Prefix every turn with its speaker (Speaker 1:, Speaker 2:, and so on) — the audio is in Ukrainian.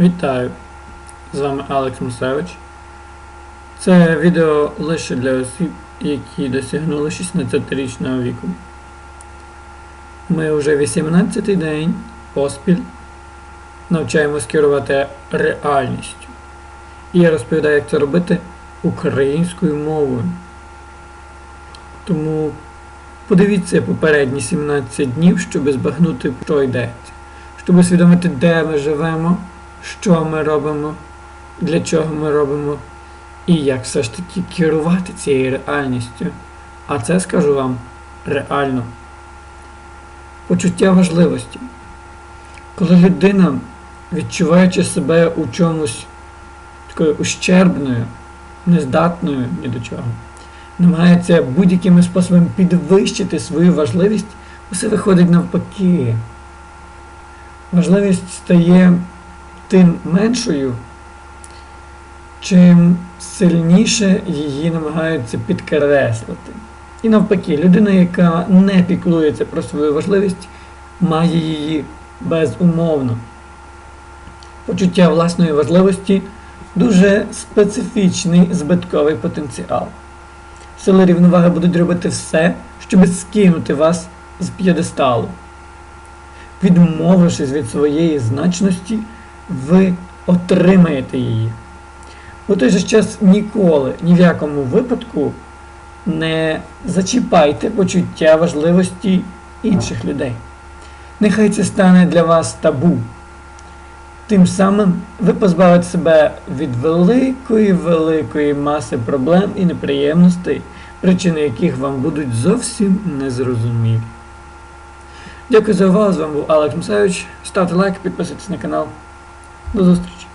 Speaker 1: Вітаю! З вами Алекс Мусевич. Це відео лише для осіб, які досягнули 16-річного віку. Ми вже 18-й день поспіль навчаємось керувати реальністю. І я розповідаю, як це робити українською мовою. Тому подивіться попередні 17 днів, щоб збагнути, що йдеться, щоб усвідомити, де ми живемо, що ми робимо, для чого ми робимо, і як все ж таки керувати цією реальністю. А це скажу вам реально. Почуття важливості. Коли людина, відчуваючи себе у чомусь такою ущербною, нездатною ні до чого, намагається будь-якими способами підвищити свою важливість, усе виходить навпаки. Важливість стає тим меншою, чим сильніше її намагаються підкреслити. І навпаки, людина, яка не піклується про свою важливість, має її безумовно. Почуття власної важливості дуже специфічний збитковий потенціал. Сили рівноваги будуть робити все, щоб скинути вас з п'єдесталу. Відмовившись від своєї значності, ви отримаєте її. У той же час ніколи, ні в якому випадку не зачіпайте почуття важливості інших людей. Нехай це стане для вас табу. Тим самим ви позбавите себе від великої великої маси проблем і неприємностей, причини яких вам будуть зовсім незрозумілі. Дякую за увагу. З вами був Алекс Мусевич. Ставте лайк, підписуйтесь на канал. До зустрічі!